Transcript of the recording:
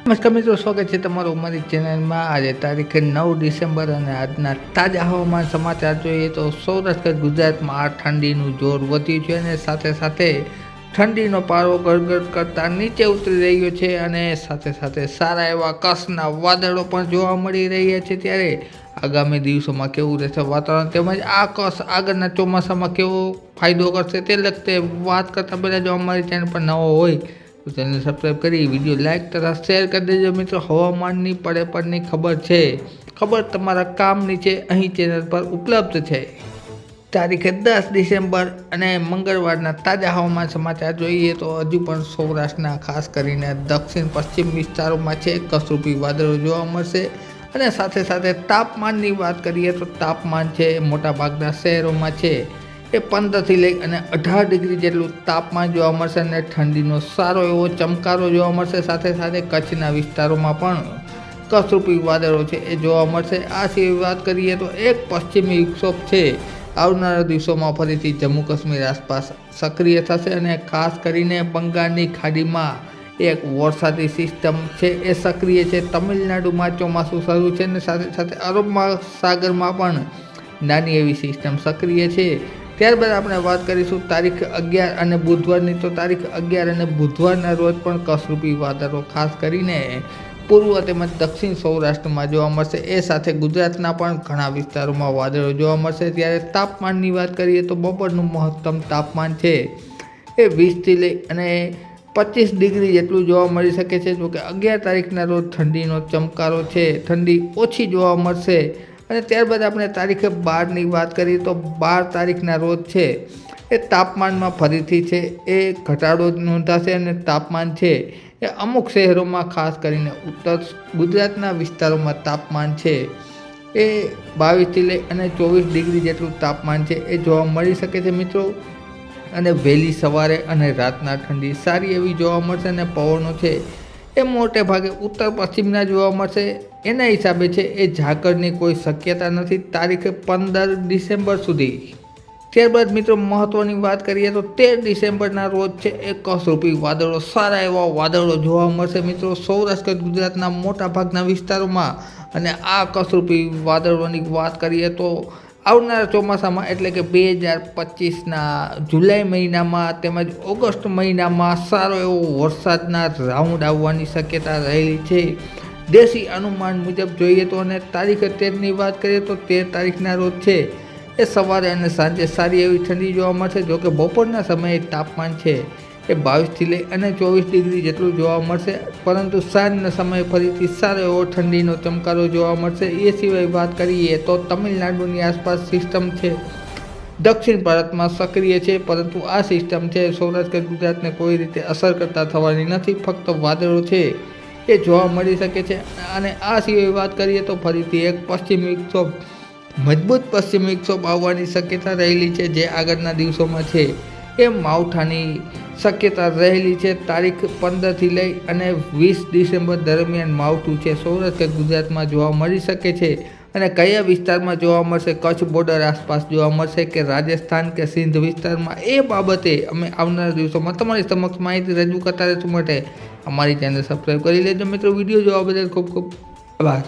નમસ્કાર મિત્રો, સ્વાગત છે તમારું અમારી ચેનલમાં. આજે તારીખે નવ ડિસેમ્બર અને આજના તાજા હવામાન સમાચાર જોઈએ તો સૌરાષ્ટ્ર, ગુજરાતમાં આ ઠંડીનું જોર વધ્યું છે અને સાથે સાથે ઠંડીનો પારો ગળગળ કરતાં નીચે ઉતરી રહ્યો છે અને સાથે સાથે સારા એવા કસના વાદળો પણ જોવા મળી રહ્યા છે ત્યારે આગામી દિવસોમાં કેવું રહેશે વાતાવરણ તેમજ આ કસ આગળના ચોમાસામાં કેવો ફાયદો કરશે તે લગતે વાત કરતાં પહેલાં જો અમારી ચેનલ પર નવો હોય તો ચેનલ સબસ્ક્રાઈબ કરી વીડિયો લાઇક તથા શેર કરી દેજો. મિત્રો, હવામાનની પડે પડની ખબર છે. ખબર તમારા કામની છે. અહીં ચેનલ પર ઉપલબ્ધ છે. તારીખે દસ ડિસેમ્બર અને મંગળવારના તાજા હવામાન સમાચાર જોઈએ તો હજુ પણ સૌરાષ્ટ્રના, ખાસ કરીને દક્ષિણ પશ્ચિમ વિસ્તારોમાં છે. કસરૂપી વાદળો જોવા મળશે અને સાથે સાથે તાપમાનની વાત કરીએ તો તાપમાન છે મોટાભાગના શહેરોમાં છે. એ પંદરથી લઈ અને અઢાર ડિગ્રી જેટલું તાપમાન જોવા મળશે અને ઠંડીનો સારો એવો ચમકારો જોવા મળશે. સાથે સાથે કચ્છના વિસ્તારોમાં પણ કસરૂપી વાદળો છે એ જોવા મળશે. આ સિવાય વાત કરીએ તો એક પશ્ચિમી વિક્ષોભ છે. આવનારા દિવસોમાં ફરીથી જમ્મુ કાશ્મીર આસપાસ સક્રિય થશે અને ખાસ કરીને બંગાળની ખાડીમાં એક વરસાદી સિસ્ટમ છે એ સક્રિય છે. તમિલનાડુમાં ચોમાસું શરૂ છે અને સાથે સાથે અરબ સાગરમાં પણ નાની એવી સિસ્ટમ સક્રિય છે. ત્યારબાદ આપણે વાત કરીશું તારીખ અગિયાર અને બુધવારની. તો તારીખ અગિયાર અને બુધવારના રોજ પણ કસરૂપી વાદળો ખાસ કરીને પૂર્વ તેમજ દક્ષિણ સૌરાષ્ટ્રમાં જોવા મળશે. એ સાથે ગુજરાતના પણ ઘણા વિસ્તારોમાં વાદળો જોવા મળશે. ત્યારે તાપમાનની વાત કરીએ તો બપોરનું મહત્તમ તાપમાન છે એ વીસથી લઈ અને પચીસ ડિગ્રી જેટલું જોવા મળી શકે છે. જોકે અગિયાર તારીખના રોજ ઠંડીનો ચમકારો છે. ઠંડી ઓછી જોવા મળશે. અને ત્યારબાદ આપણે તારીખે બારની વાત કરીએ તો બાર તારીખના રોજ છે એ તાપમાનમાં ફરીથી છે. એ ઘટાડો નોંધાશે અને તાપમાન છે એ અમુક શહેરોમાં ખાસ કરીને ઉત્તર ગુજરાતના વિસ્તારોમાં તાપમાન છે. એ બાવીસથી લઈ અને ચોવીસ ડિગ્રી જેટલું તાપમાન છે. એ જોવા મળી શકે છે મિત્રો. અને વહેલી સવારે અને રાતના ઠંડી સારી એવી જોવા મળશે અને પવનો છે એ મોટે ભાગે ઉત્તર પશ્ચિમના જોવા મળશે. એના હિસાબે છે એ ઝાકળની કોઈ શક્યતા નથી તારીખે પંદર ડિસેમ્બર સુધી. ત્યારબાદ મિત્રો મહત્ત્વની વાત કરીએ તો તેર ડિસેમ્બરના રોજ છે એ કસરૂપી વાદળો. સારા એવા વાદળો જોવા મળશે મિત્રો સૌરાષ્ટ્ર, ગુજરાતના મોટા ભાગના વિસ્તારોમાં. અને આ કસરૂપી વાદળોની વાત કરીએ તો આવનારા ચોમાસામાં એટલે કે બે હજાર પચીસના જુલાઈ મહિનામાં તેમજ ઓગસ્ટ મહિનામાં સારો એવો વરસાદના રાઉન્ડ આવવાની શક્યતા રહેલી છે. દેશી અનુમાન મુજબ જોઈએ તો અને તારીખ તેરની વાત કરીએ તો તેર તારીખના રોજ છે. એ સવારે અને સાંજે સારી એવી ઠંડી જોવા મળશે જોકે બપોરના સમયે તાપમાન છે. એ બાવીસથી લઈ અને ચોવીસ ડિગ્રી જેટલું જોવા મળશે. પરંતુ સાંજના સમયે ફરીથી સારો એવો ઠંડીનો ચમકારો જોવા મળશે. એ સિવાય વાત કરીએ તો તમિલનાડુની આસપાસ સિસ્ટમ છે. દક્ષિણ ભારતમાં સક્રિય છે, પરંતુ આ સિસ્ટમ છે સૌરાષ્ટ્ર ગુજરાતને કોઈ રીતે અસર કરતા થવાની નથી, ફક્ત વાદળો છે. એ જોવા મળી શકે છે. અને આ સિવાય વાત કરીએ તો ફરીથી એક પશ્ચિમ વિક્ષોભ, મજબૂત પશ્ચિમ વિક્ષોભ આવવાની શક્યતા રહેલી છે જે આગળના દિવસોમાં છે. એ માવઠાની શક્યતા રહેલી છે. તારીખ પંદરથી લઈ અને વીસ ડિસેમ્બર દરમિયાન માવઠું છે. સૌરાષ્ટ્ર ગુજરાતમાં જોવા મળી શકે છે અને કયા વિસ્તારમાં જોવા મળશે? કચ્છ બોર્ડર આસપાસ જોવા મળશે કે રાજસ્થાન કે સિંધ વિસ્તારમાં? એ બાબતે અમે આવનારા દિવસોમાં તમારી સમક્ષ માહિતી રજૂ કરતા રહેશું માટે અમારી ચેનલ સબસ્ક્રાઈબ કરી લેજો. મિત્રો, વીડિયો જોવા બદલ ખૂબ ખૂબ આભાર.